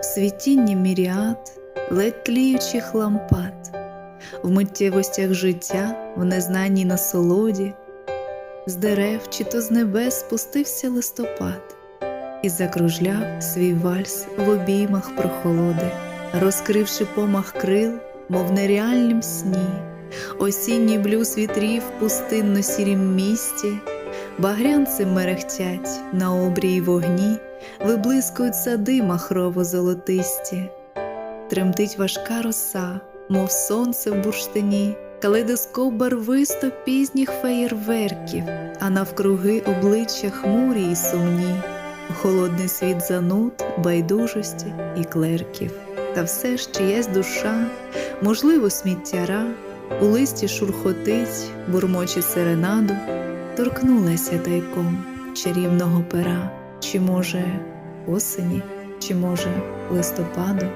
в світінні міріад, ледь тліючих лампад, в миттєвостях життя, в незнаній насолоді, з дерев чи то з небес спустився листопад і закружляв свій вальс в обіймах прохолоди, розкривши помах крил, мов нереальнім сні, осінній блюз вітрів пустинно сірім місті, багрянці мерехтять на обрії вогні, виблискують сади махрово золотисті, тремтить важка роса, мов сонце в бурштині, калейдоскоп барвисто пізніх феєрверків, а навкруги обличчя хмурі й сумні, холодний світ зануд, байдужості і клерків. Та все ж чиясь душа, можливо, сміттяра, у листі шурхотить, бурмоче серенаду, торкнулася тайком чарівного пера, чи може осені, чи може листопаду.